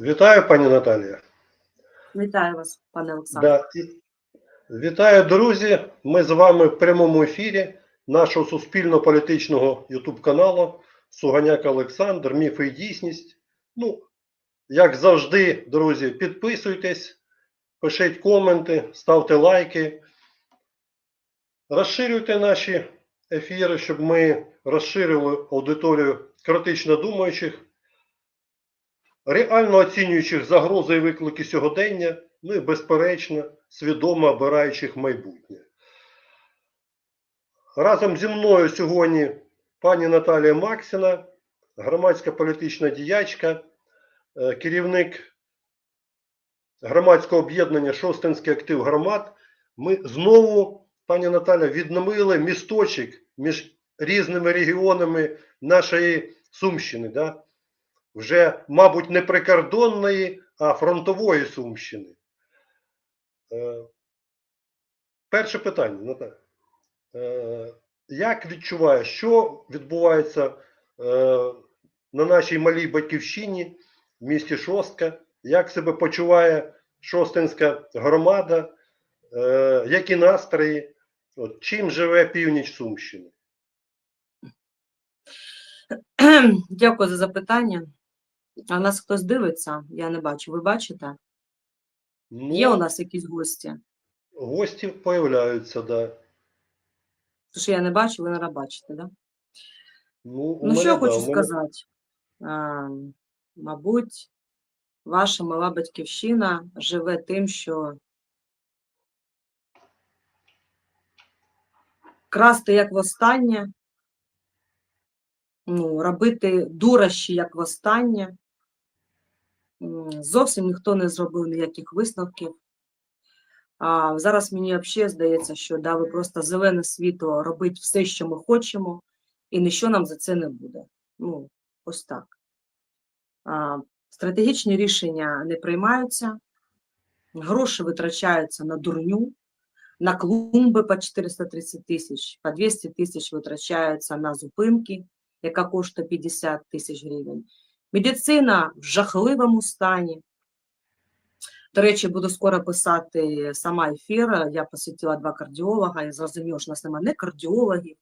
Вітаю, пані Наталія. Вітаю вас, пане Олександр. Да. Вітаю, друзі. Ми з вами в прямому ефірі нашого суспільно-політичного Ютуб каналу Суганяк Олександр, Міфи і дійсність. Ну, як завжди, друзі, підписуйтесь, пишіть коменти, ставте лайки, розширюйте наші ефіри, щоб ми розширили аудиторію критично думаючих, реально оцінюючих загрози і виклики сьогодення, ну і безперечно, свідомо обираючих майбутнє. Разом зі мною сьогодні пані Наталія Максіна, громадська політична діячка, е, керівник громадського об'єднання Шостинський актив громад. Ми знову, пані Наталя, відновили місточок між різними регіонами нашої Сумщини. Да? Вже, мабуть, не прикордонної, а фронтової Сумщини. Е, перше питання, Наталя. Е, як відчуваєш, що відбувається е, на нашій малій батьківщині в місті Шостка? Як себе почуває Шостинська громада? Які настрої? От, чим живе північ Сумщини? Дякую за запитання. А нас хтось дивиться, я не бачу. Ви бачите? Ну, Є у нас якісь гості? Гості появляються, да. Тому що я не бачу, ви не бачите, да? Ну, у Ну, що я мене, да, хочу у мене- сказати? А, мабуть, ваша мала батьківщина живе тим, що красти як востаннє, ну, робити дурощі як востаннє. Зовсім ніхто не зробив ніяких висновків. А зараз мені взагалі здається, що да, просто зелене світло робить все, що ми хочемо, і ніщо нам за це не буде. Ну, ось так. А, стратегічні рішення не приймаються, гроші витрачаються на дурню, на клумби по 430 тисяч, по 200 тисяч витрачаються на зупинки, яка коштує 50 тисяч гривень. Медицина в жахливому стані. До речі, буду скоро писати сама ефір. Я посвятила два кардіолога, я зрозуміла, що у нас немає не кардіологів.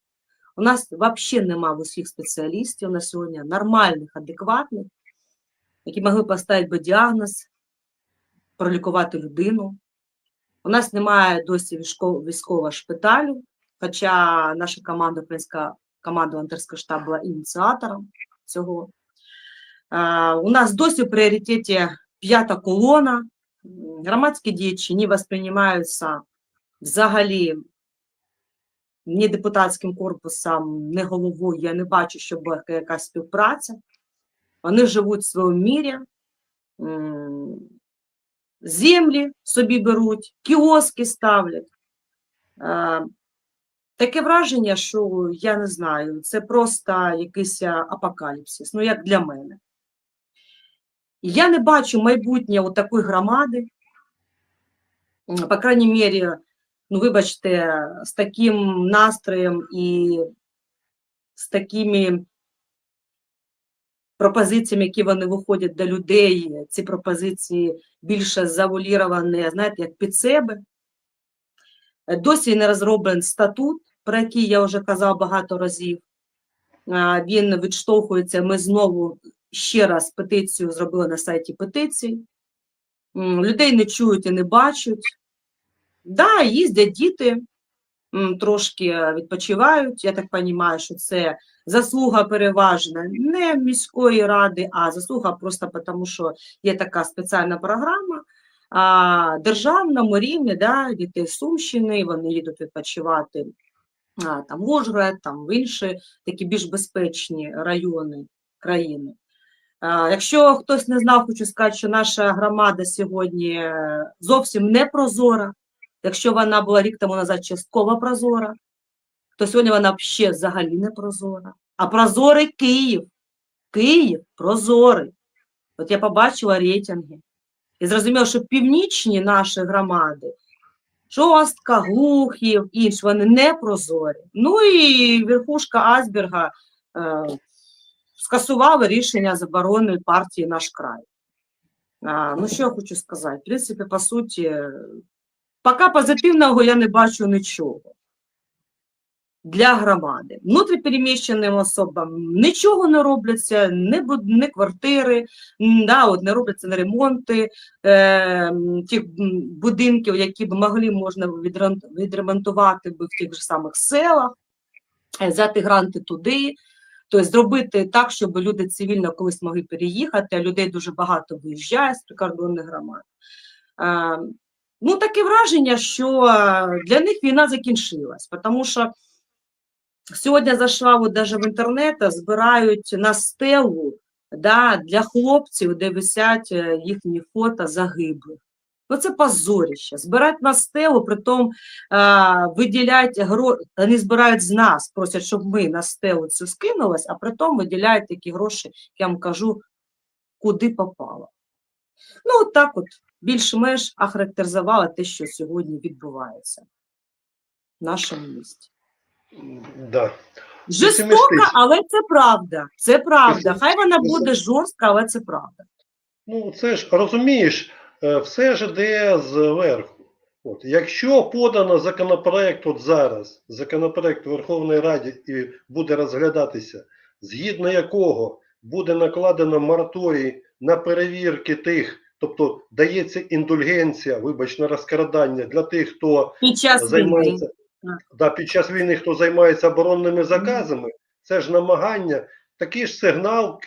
У нас взагалі немає усіх спеціалістів на сьогодні, нормальних, адекватних, які могли поставити би діагноз, пролікувати людину. У нас немає досі військового, шпиталю, хоча наша команда, українська команда волонтерського штабу була ініціатором цього. У нас досі в пріоритеті п'ята колона. Громадські діячі не восприймаються взагалі ні депутатським корпусом, ні головою. Я не бачу, щоб була якась співпраця. Вони живуть в своєму мірі, землі собі беруть, кіоски ставлять. Таке враження, що я не знаю, це просто якийсь апокаліпсис, ну як для мене. Я не бачу майбутнє у такої громади, по крайній мірі, ну, вибачте, з таким настроєм і з такими пропозиціями, які вони виходять до людей, ці пропозиції більше завуаліровані, знаєте, як під себе. Досі не розроблений статут, про який я вже казав багато разів. Він відштовхується. Ми знову ще раз петицію зробили на сайті петицій. Людей не чують і не бачать. Да, їздять діти, трошки відпочивають. Я так розумію, що це заслуга переважна не міської ради, а заслуга просто тому, що є така спеціальна програма. А державному рівні да, дітей Сумщини, вони їдуть відпочивати а, там в Ужгород, там в інші такі більш безпечні райони країни. А, якщо хтось не знав, хочу сказати, що наша громада сьогодні е, зовсім не прозора. Якщо вона була рік тому назад частково прозора, то сьогодні вона ще взагалі не прозора. А прозорий Київ. Київ прозорий. От я побачила рейтинги. І зрозуміла, що північні наші громади шостка, глухів, інші, вони не прозорі. Ну і верхушка Айсберга е, скасувала рішення заборони партії «Наш край». А, ну, що я хочу сказати? В принципі, по суті, поки позитивного я не бачу нічого для громади. Внутріпереміщеним особам нічого не робляться, не, не квартири, да, от не робляться не ремонти е, тих будинків, які б могли можна відремонтувати би в тих же самих селах, е, взяти гранти туди. Тобто зробити так, щоб люди цивільно колись могли переїхати, а людей дуже багато виїжджає з прикордонних громад. Е, ну, таке враження, що е, для них війна закінчилась, тому що сьогодні зайшла от даже в інтернет, збирають на стелу да, для хлопців, де висять е, їхні фото загиблих. Ну, це позорище. Збирають на стелу, притом а, виділяють гро... вони збирають з нас, просять, щоб ми на стелу цю скинулись, а притом виділяють такі гроші, я вам кажу, куди попало. Ну, от так от, більш-менш охарактеризувала те, що сьогодні відбувається в нашому місті. Да. Жорстоко, але це правда. Це правда. Хай вона буде жорстка, але це правда. Ну, це ж розумієш, е, все ж іде зверху. От, якщо подано законопроект от зараз, законопроект в Верховній Раді і буде розглядатися, згідно якого буде накладено мораторій на перевірки тих, тобто дається індульгенція, вибач, на розкрадання для тих, хто час війни. Да, під час війни, хто займається оборонними заказами, це ж намагання. Такий ж сигнал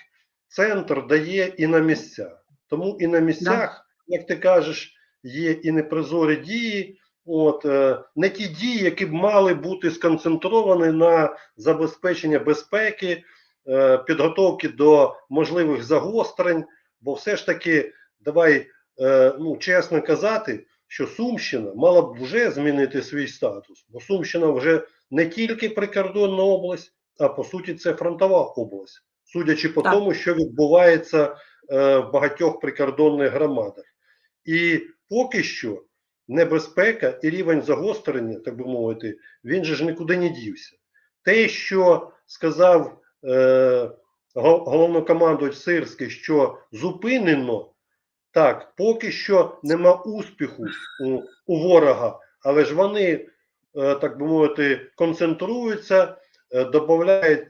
центр дає і на місцях. Тому і на місцях, як ти кажеш, є і непризорі дії. От, е, не ті дії, які б мали бути сконцентровані на забезпечення безпеки, е, підготовки до можливих загострень, бо все ж таки, давай е, ну, чесно казати, що Сумщина мала б вже змінити свій статус, бо Сумщина вже не тільки прикордонна область, а по суті це фронтова область, судячи по Так. тому, що відбувається е, в багатьох прикордонних громадах. І поки що небезпека і рівень загострення, так би мовити, він же ж нікуди не дівся. Те, що сказав е, головнокомандувач Сирський, що зупинено, так, поки що нема успіху у, у ворога, але ж вони, е, так би мовити, концентруються, е, додають,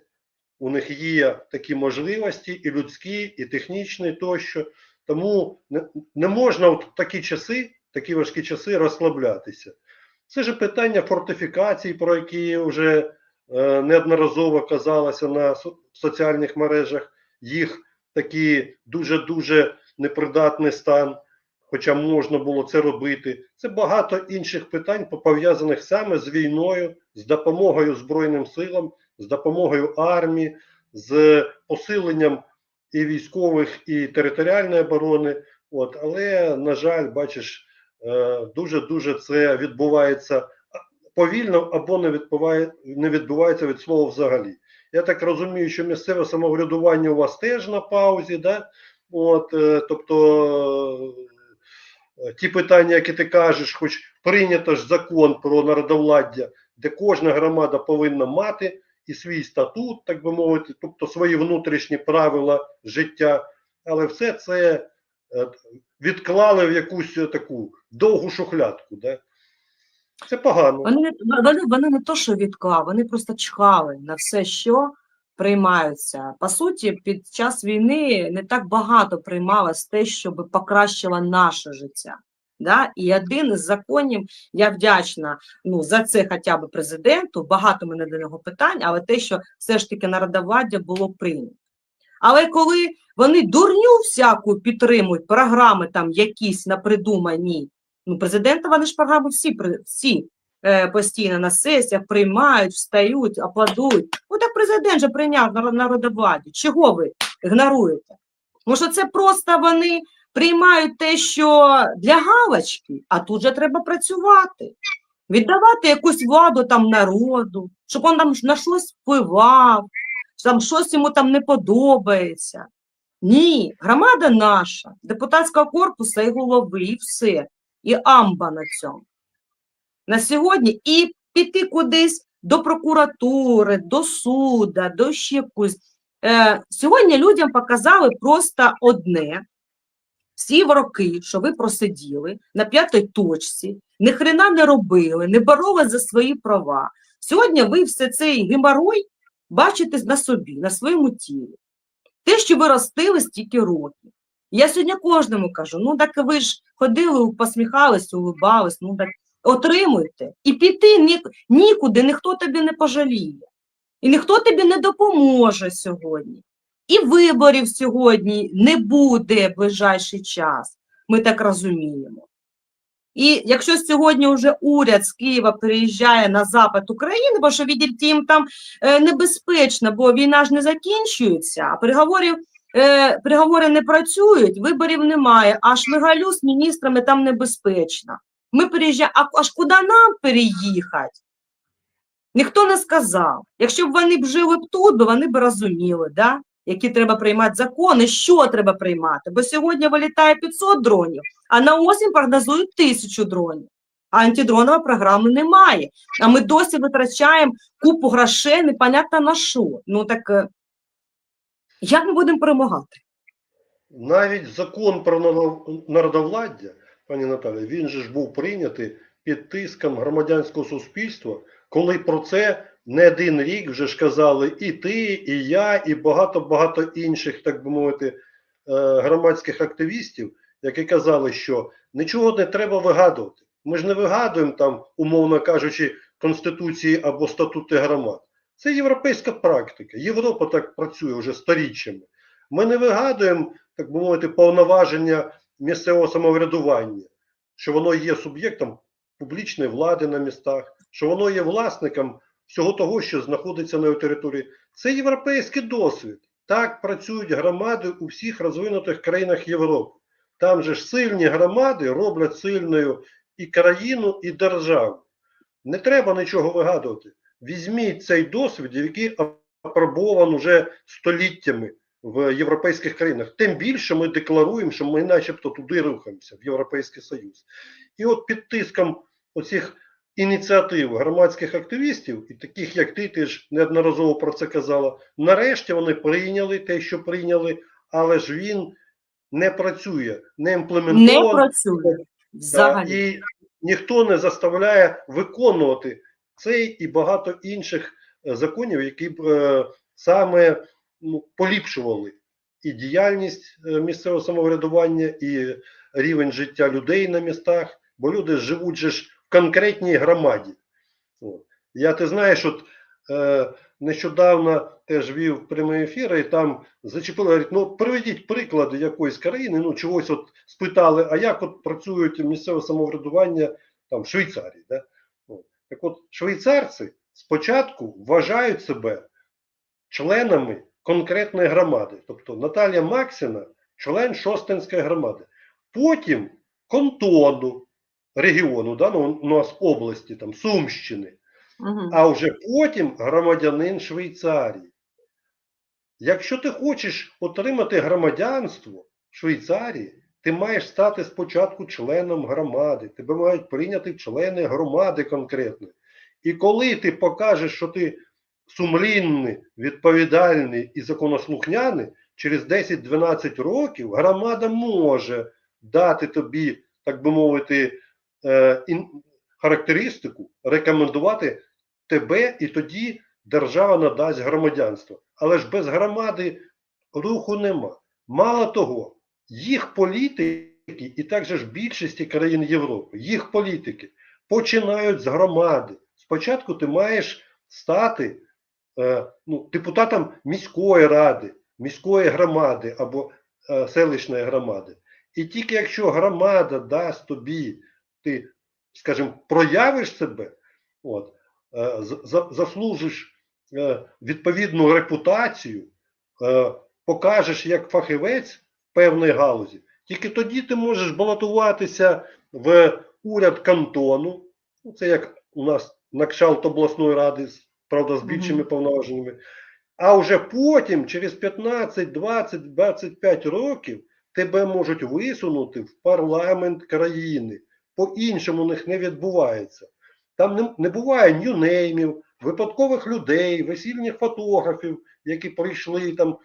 у них є такі можливості, і людські, і технічні тощо. Тому не, не можна в такі часи, такі важкі часи розслаблятися. Це ж питання фортифікацій, про які вже е, неодноразово казалося на со- соціальних мережах, їх такий дуже-дуже непридатний стан, хоча можна було це робити. Це багато інших питань, пов'язаних саме з війною, з допомогою Збройним силам, з допомогою армії, з посиленням і військових, і територіальної оборони. От, але, на жаль, бачиш, е, дуже-дуже це відбувається повільно або не не відбувається від слова взагалі. Я так розумію, що місцеве самоврядування у вас теж на паузі, да? От, е, тобто е, ті питання, які ти кажеш, хоч прийнято ж закон про народовладдя, де кожна громада повинна мати і свій статут, так би мовити, тобто свої внутрішні правила життя, але все це е, відклали в якусь таку довгу шухлядку. Да? Це погано. Вони, вони, вони не то, що відклав, вони просто чхали на все, що приймаються. По суті, під час війни не так багато приймалось те, щоб покращило наше життя. Да? І один із законів, я вдячна ну, за це хоча б президенту, багато мене до нього питань, але те, що все ж таки народовладдя було прийнято. Але коли вони дурню всяку підтримують, програми там якісь напридумані, ну, президента вони ж програми всі, всі постійно на сесіях приймають, встають, аплодують. Ну так президент же прийняв народ- народовладдя. Чого ви ігноруєте? Може, це просто вони приймають те, що для галочки, а тут же треба працювати. Віддавати якусь владу там народу, щоб він там на щось впливав, там щось йому там не подобається. Ні, громада наша, депутатського корпусу і голови, і все. І амба на цьому. На сьогодні і піти кудись до прокуратури, до суда, до ще кудись. Е, сьогодні людям показали просто одне. Всі роки, що ви просиділи на п'ятій точці, ні хрена не робили, не боролись за свої права. Сьогодні ви все цей геморой бачите на собі, на своєму тілі. Те, що ви ростили стільки років. Я сьогодні кожному кажу: ну так ви ж ходили, посміхались, улибались, ну так отримуйте. І піти ні, нікуди, ніхто тобі не пожаліє. І ніхто тобі не допоможе сьогодні. І виборів сьогодні не буде в ближайший час, ми так розуміємо. І якщо сьогодні вже уряд з Києва переїжджає на запад України, бо що віддільте їм там е, небезпечно, бо війна ж не закінчується, а переговорів, е, переговори не працюють, виборів немає, а шмигалю з міністрами там небезпечно. Ми переїжджаємо, аж куди нам переїхати? Ніхто не сказав. Якщо б вони б жили б тут, вони б розуміли, да? які треба приймати закони, що треба приймати. Бо сьогодні вилітає 500 дронів, а на осінь прогнозують тисячу дронів. А антидронова програми немає. А ми досі витрачаємо купу грошей, непонятно на що. Ну так е, як ми будемо перемагати? Навіть закон про наро- народовладдя, пані Наталі, він же ж був прийнятий під тиском громадянського суспільства, коли про це не один рік вже ж казали і ти, і я, і багато-багато інших, так би мовити, е, громадських активістів, які казали, що нічого не треба вигадувати. Ми ж не вигадуємо там, умовно кажучи, конституції або статути громад. Це європейська практика. Європа так працює вже сторіччями. Ми не вигадуємо, так би мовити, повноваження місцевого самоврядування, що воно є суб'єктом публічної влади на містах, що воно є власником всього того, що знаходиться на його території. Це європейський досвід. Так працюють громади у всіх розвинутих країнах Європи. Там же ж сильні громади роблять сильною і країну, і державу. Не треба нічого вигадувати. Візьміть цей досвід, який апробований вже століттями в європейських країнах. Тим більше ми декларуємо, що ми начебто туди рухаємося, в Європейський Союз. І от під тиском оцих ініціатив громадських активістів, і таких як ти, ти ж неодноразово про це казала, нарешті вони прийняли те, що прийняли, але ж він не працює, не Не працює взагалі. І ніхто не заставляє виконувати цей і багато інших е, законів, які б е, саме поліпшували і діяльність е, місцевого самоврядування, і рівень життя людей на містах, бо люди живуть же ж в конкретній громаді. Я ти знаєш, от е, нещодавно теж вів прямий ефір, і там зачепили, говорять, ну приведіть приклади якоїсь країни, ну чогось от спитали, а як от працюють місцеве самоврядування там в Швейцарії. Да? Так от швейцарці спочатку вважають себе членами конкретної громади. Тобто Наталія Максина член Шостинської громади. Потім контону регіону, да, ну, у нас області, там, Сумщини, Мгм. а вже потім громадянин Швейцарії. Якщо ти хочеш отримати громадянство Швейцарії, ти маєш стати спочатку членом громади. Тебе мають прийняти члени громади конкретно. І коли ти покажеш, що ти сумлінний, відповідальний і законослухняний, через 10-12 років громада може дати тобі, так би мовити, е, характеристику, рекомендувати тебе, і тоді держава надасть громадянство. Але ж без громади руху нема. Мало того, їх політики, і також ж більшості країн Європи, їх політики починають з громади. Спочатку ти маєш стати ну, депутатом міської ради, міської громади або е, селищної громади. І тільки якщо громада дасть тобі, ти, скажімо, проявиш себе, от, е, заслужиш е, відповідну репутацію, е, покажеш як фахівець в певної галузі, тільки тоді ти можеш балотуватися в уряд кантону. Ну, Це як у нас на кшталт обласної ради, правда, з більшими повноваженнями. А вже потім, через 15, 20, 25 років, тебе можуть висунути в парламент країни. По-іншому у них не відбувається. Там не, не буває ньюнеймів, випадкових людей, весільних фотографів, які прийшли там.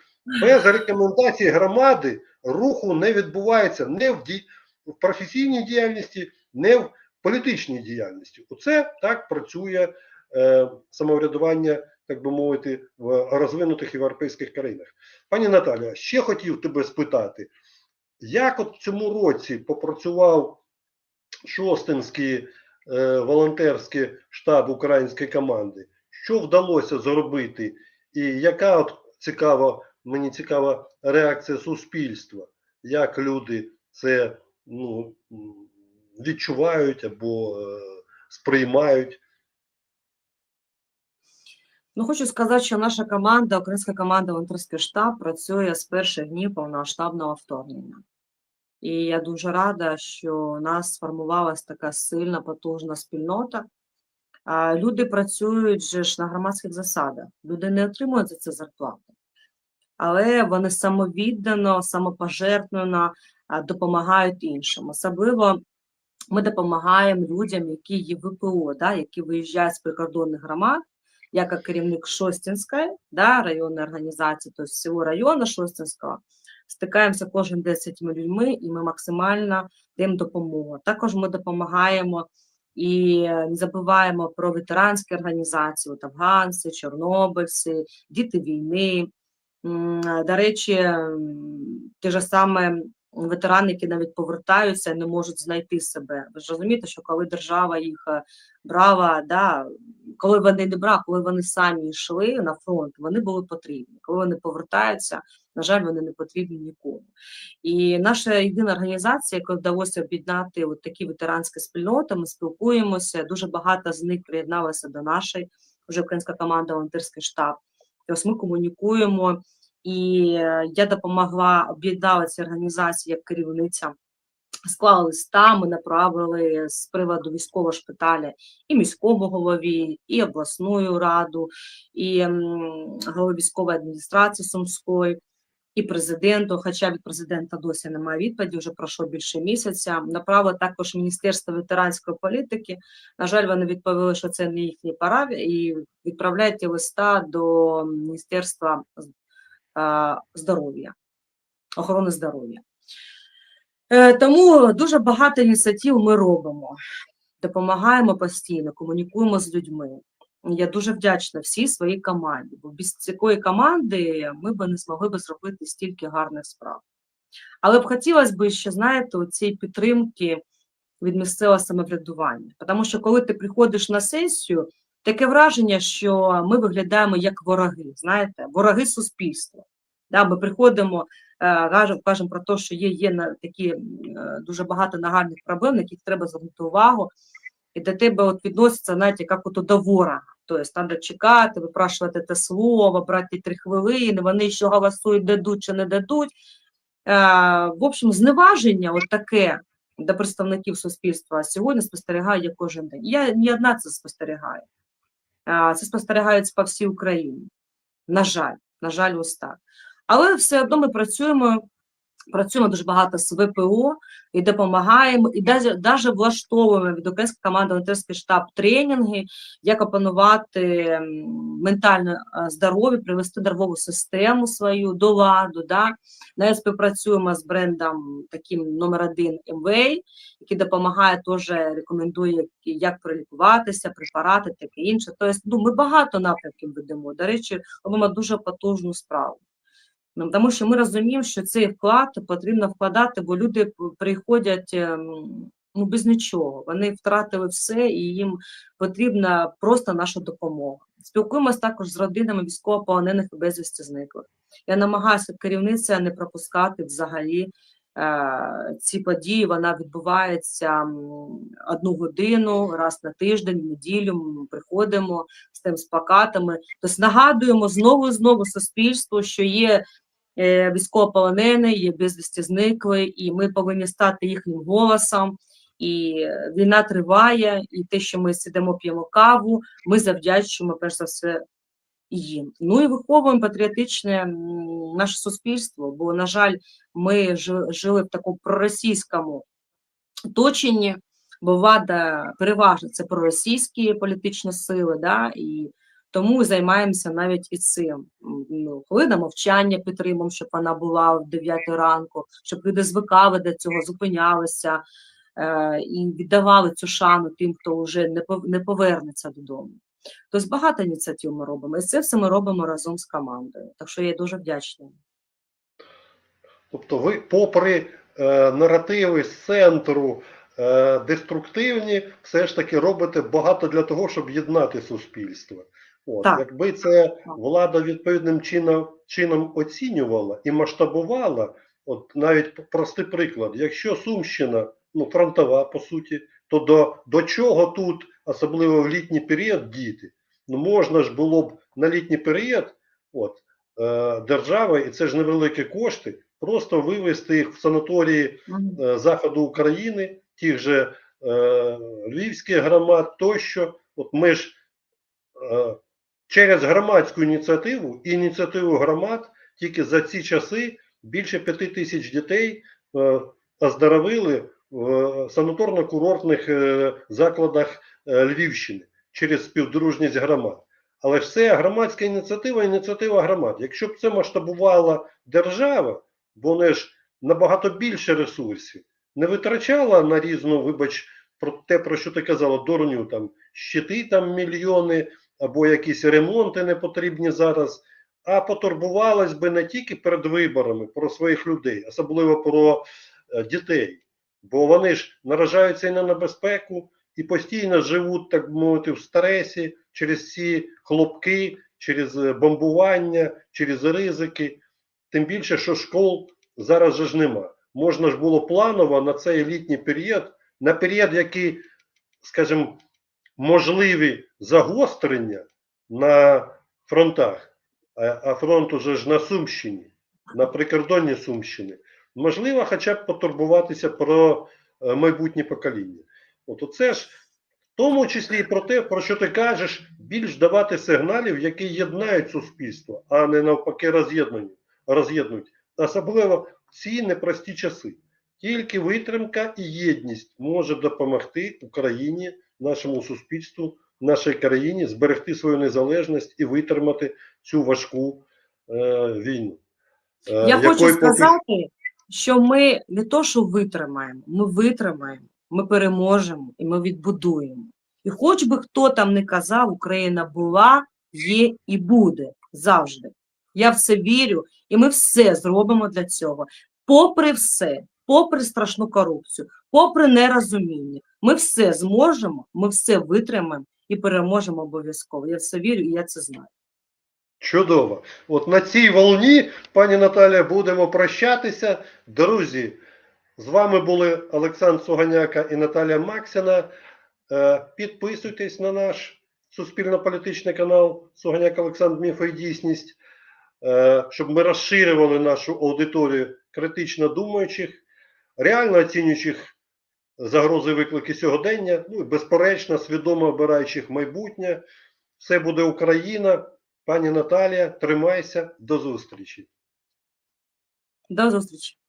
Без рекомендацій громади руху не відбувається не в, ді... в професійній діяльності, не в політичній діяльності. Оце так працює самоврядування, так би мовити, в розвинутих європейських країнах. Пані Наталя, ще хотів тебе спитати, як от в цьому році попрацював Шостинський е, волонтерський штаб української команди? Що вдалося зробити? І яка от цікава, мені цікава реакція суспільства, як люди це ну, відчувають або е, сприймають? Ну, хочу сказати, що наша команда, українська команда волонтерський штаб, працює з перших днів повномасштабного вторгнення. І я дуже рада, що у нас сформувалася така сильна, потужна спільнота. Люди працюють же ж на громадських засадах. Люди не отримують за це зарплату, але вони самовіддано, самопожертвовано допомагають іншим. Особливо ми допомагаємо людям, які є ВПО, да, які виїжджають з прикордонних громад. Я как керівник Шостинської да, районної організації, тобто всього району Шостинського, стикаємося кожен день з цими людьми, і ми максимально даємо допомогу. Також ми допомагаємо і не забуваємо про ветеранські організації, от афганці, чорнобильці, діти війни. До речі, ті ж саме ветерани, які навіть повертаються, не можуть знайти себе. Ви ж розумієте, що коли держава їх е, брала, да, коли вони не брали, коли вони самі йшли на фронт, вони були потрібні. Коли вони повертаються, на жаль, вони не потрібні нікому. І наша єдина організація, яку вдалося об'єднати от такі ветеранські спільноти, ми спілкуємося. Дуже багато з них приєдналося до нашої вже українська команда волонтерський штаб. І ось ми комунікуємо. І е, я допомогла об'єднала ці організації як керівниця. Склали листа, ми направили з приводу військового шпиталя і міському голові, і обласну раду, і м, голові військової адміністрації Сумської, і президенту. Хоча від президента досі немає відповіді, вже пройшло більше місяця. Направили також Міністерство ветеранської політики. На жаль, вони відповіли, що це не їхні пора, і відправляють листа до Міністерства здоров'я, охорони здоров'я. Е, Тому дуже багато ініціатив ми робимо, допомагаємо постійно, комунікуємо з людьми. Я дуже вдячна всій своїй команді, бо без такої команди ми б не змогли б зробити стільки гарних справ. Але б хотілося б ще, знаєте, цієї підтримки від місцевого самоврядування. Тому що коли ти приходиш на сесію, таке враження, що ми виглядаємо як вороги, знаєте, вороги суспільства. Да, ми приходимо, е, кажемо, про те, що є, є такі е, дуже багато нагальних проблем, на яких треба звернути увагу, і до тебе от відноситься, знаєте, як от до ворога. Тобто треба чекати, випрашувати те слово, брати три хвилини, вони що голосують, дадуть чи не дадуть. Е, В общем, зневаження от таке до представників суспільства сьогодні спостерігаю я кожен день. Я не одна це спостерігаю. Це спостерігається по всій Україні. На жаль, на жаль, ось так. Але все одно ми працюємо, працюємо дуже багато з ВПО і допомагаємо, і навіть влаштовуємо від української команди волонтерський штаб тренінги, як опанувати ментальне здоров'я, привести нервову систему свою до ладу. Да? Навіть співпрацюємо з брендом таким номер один MWay, який допомагає, теж рекомендує, як пролікуватися, препарати, таке інше. Тобто, ну, ми багато напрямків ведемо. До речі, робимо дуже потужну справу. Ну, Тому що ми розуміємо, що цей вклад потрібно вкладати, бо люди приходять ем, ну, без нічого. Вони втратили все, і їм потрібна просто наша допомога. Спілкуємося також з родинами військовополонених і безвісті зниклих. Я намагаюся керівниця не пропускати взагалі е, ці події. Вона відбувається одну годину, раз на тиждень, неділю. Ми приходимо з тим з плакатами. Тобто нагадуємо знову і знову суспільству, що є військовополонений, є безвісті зникли, і ми повинні стати їхнім голосом. І е, війна триває, і те, що ми сидимо, п'ємо каву, ми завдячуємо перш за все їм. Ну і виховуємо патріотичне наше суспільство, бо, на жаль, ми жили в такому проросійському оточенні, бо влада переважно це проросійські політичні сили, да, і тому займаємося навіть і цим. Ну, хвилина мовчання підтримуємо, щоб вона була в 9 ранку, щоб люди звикали до цього, зупинялися е, і віддавали цю шану тим, хто вже не, не повернеться додому. Тобто багато ініціатив ми робимо, і це все ми робимо разом з командою. Так що я дуже вдячна. Тобто ви, попри е, наративи з центру е, деструктивні, все ж таки робите багато для того, щоб єднати суспільство. От, Так. Якби це влада відповідним чином, чином оцінювала і масштабувала, от навіть простий приклад, якщо Сумщина ну, фронтова, по суті, то до, до чого тут, особливо в літній період, діти? Ну можна ж було б на літній період, от, е, держава, і це ж невеликі кошти, просто вивезти їх в санаторії е, заходу України, тих же е, львівських громад тощо. От ми ж е, через громадську ініціативу ініціативу громад тільки за ці часи більше п'яти тисяч дітей е, оздоровили в санаторно-курортних е, закладах е, Львівщини через співдружність громад. Але ж це громадська ініціатива, ініціатива громад. Якщо б це масштабувала держава, бо ж набагато більше ресурсів, не витрачала на різну, вибач, про те, про що ти казала, дурню, там щити там мільйони або якісь ремонти не потрібні зараз, а потурбувалась би не тільки перед виборами про своїх людей, особливо про е, дітей. Бо вони ж наражаються і на небезпеку, і постійно живуть, так би мовити, в стресі через ці хлопки, через е, бомбування, через ризики. Тим більше, що школ зараз же ж нема. Можна ж було планово на цей літній період, на період, який, скажімо, можливі загострення на фронтах, а, фронт уже ж на Сумщині, на прикордонні Сумщини, можливо, хоча б потурбуватися про е, майбутнє покоління. От оце ж в тому числі і про те, про що ти кажеш, більш давати сигналів, які єднають суспільство, а не навпаки роз'єднують. Особливо в ці непрості часи. Тільки витримка і єдність може допомогти Україні, нашому суспільству, нашій країні зберегти свою незалежність і витримати цю важку е, війну. Е, Я хочу якої поки- сказати, що ми не то, що витримаємо, ми витримаємо, ми переможемо і ми відбудуємо. І хоч би хто там не казав, Україна була, є і буде завжди. Я в це вірю, і ми все зробимо для цього. Попри все, попри страшну корупцію, попри нерозуміння, ми все зможемо, ми все витримаємо і переможемо обов'язково. Я в це вірю і я це знаю. Чудово. От на цій волні, пані Наталя, будемо прощатися. Друзі, з вами були Олександр Суганяка і Наталя Максіна. Е, Підписуйтесь на наш суспільно-політичний канал Суганяк Олександр Міфо і дійсність, е, щоб ми розширювали нашу аудиторію критично думаючих, реально оцінюючих загрози виклики сьогодення, ну безперечно, свідомо обираючих майбутнє. Все буде Україна. Пані Наталія, тримайся, до зустрічі. До зустрічі!